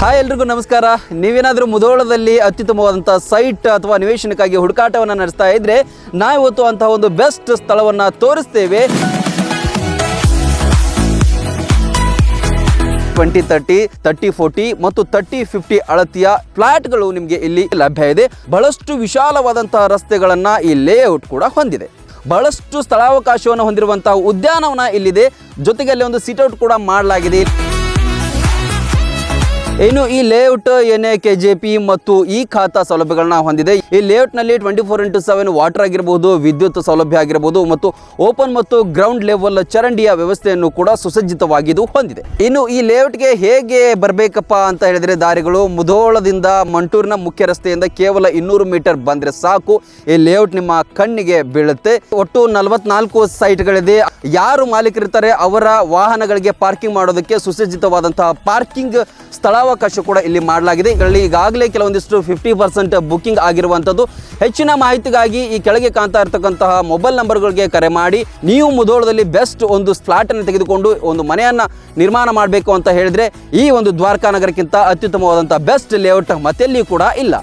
Hi ಎಲ್ರಿಗೂ ನಮಸ್ಕಾರ. ನೀವೇನಾದರೂ ಮುಧೋಳದಲ್ಲಿ ಅತ್ಯುತ್ತಮವಾದಂಥ ಸೈಟ್ ಅಥವಾ ನಿವೇಶನಕ್ಕಾಗಿ ಹುಡುಕಾಟವನ್ನು ನಡೆಸ್ತಾ ಇದ್ರೆ ನಾವಿವತ್ತು ಅಂತಹ ಒಂದು ಬೆಸ್ಟ್ ಸ್ಥಳವನ್ನು ತೋರಿಸ್ತೇವೆ. ಟ್ವೆಂಟಿ ತರ್ಟಿ ತರ್ಟಿ ಫೋರ್ಟಿ ಮತ್ತು ತರ್ಟಿ ಫಿಫ್ಟಿ ಅಳತಿಯ ಫ್ಲಾಟ್ಗಳು ನಿಮಗೆ ಇಲ್ಲಿ ಲಭ್ಯ ಇದೆ. ಬಹಳಷ್ಟು ವಿಶಾಲವಾದಂತಹ ರಸ್ತೆಗಳನ್ನು ಈ ಲೇಔಟ್ ಕೂಡ ಹೊಂದಿದೆ. ಬಹಳಷ್ಟು ಸ್ಥಳಾವಕಾಶವನ್ನು ಹೊಂದಿರುವಂತಹ ಉದ್ಯಾನವನ ಇಲ್ಲಿದೆ. ಜೊತೆಗೆ ಅಲ್ಲಿ ಒಂದು ಸಿಟ್ಔಟ್ ಕೂಡ ಮಾಡಲಾಗಿದೆ. ಇನ್ನು ಈ ಲೇಔಟ್ ಏನೇ ಕೆ ಜೆ ಪಿ ಮತ್ತು ಈ ಖಾತಾ ಸೌಲಭ್ಯಗಳನ್ನ ಹೊಂದಿದೆ. ಈ ಲೇಔಟ್ನಲ್ಲಿ twenty four into seven water ಆಗಿರಬಹುದು ವಿದ್ಯುತ್ ಸೌಲಭ್ಯ ಆಗಿರಬಹುದು ಮತ್ತು ಓಪನ್ ಮತ್ತು ಗ್ರೌಂಡ್ ಲೆವೆಲ್ ಚರಂಡಿಯ ವ್ಯವಸ್ಥೆಯನ್ನು ಕೂಡ ಸುಸಜ್ಜಿತವಾಗಿದ್ದು ಹೊಂದಿದೆ. ಇನ್ನು ಈ ಲೇಔಟ್ಗೆ ಹೇಗೆ ಬರಬೇಕಪ್ಪ ಅಂತ ಹೇಳಿದ್ರೆ ದಾರಿಗಳು ಮುಧೋಳದಿಂದ ಮಂಟೂರಿನ ಮುಖ್ಯ ರಸ್ತೆಯಿಂದ ಕೇವಲ ಇನ್ನೂರು ಮೀಟರ್ ಬಂದ್ರೆ ಸಾಕು. ಈ ಲೇಔಟ್ ನಿಮ್ಮ ಕಣ್ಣಿಗೆ ಬೀಳುತ್ತೆ. ಒಟ್ಟು ನಲವತ್ನಾಲ್ಕು ಸೈಟ್ಗಳಿದೆ ಯಾರು ಮಾಲೀಕರಿರ್ತಾರೆ ಅವರ ವಾಹನಗಳಿಗೆ ಪಾರ್ಕಿಂಗ್ ಮಾಡೋದಕ್ಕೆ ಸುಸಜ್ಜಿತವಾದಂತಹ ಪಾರ್ಕಿಂಗ್ ಸ್ಥಳಾವಕಾಶ ಕೂಡ ಇಲ್ಲಿ ಮಾಡಲಾಗಿದೆ. ಇದರಲ್ಲಿ ಈಗಾಗಲೇ ಕೆಲವೊಂದಿಷ್ಟು ಫಿಫ್ಟಿ ಪರ್ಸೆಂಟ್ ಬುಕ್ಕಿಂಗ್ ಆಗಿರುವಂಥದ್ದು ಹೆಚ್ಚಿನ ಮಾಹಿತಿಗಾಗಿ ಈ ಕೆಳಗೆ ಕಾಣ್ತಾ ಇರತಕ್ಕಂತಹ ಮೊಬೈಲ್ ನಂಬರ್ಗಳಿಗೆ ಕರೆ ಮಾಡಿ. ನೀವು ಮುದೋಳದಲ್ಲಿ ಬೆಸ್ಟ್ ಒಂದು ಸ್ಲಾಟನ್ನು ತೆಗೆದುಕೊಂಡು ಒಂದು ಮನೆಯನ್ನು ನಿರ್ಮಾಣ ಮಾಡಬೇಕು ಅಂತ ಹೇಳಿದ್ರೆ ಈ ಒಂದು ದ್ವಾರಕಾ ನಗರಕ್ಕಿಂತ ಅತ್ಯುತ್ತಮವಾದಂಥ ಬೆಸ್ಟ್ ಲೇಔಟ್ ಮತ್ತೆಲ್ಲಿಯೂ ಕೂಡ ಇಲ್ಲ.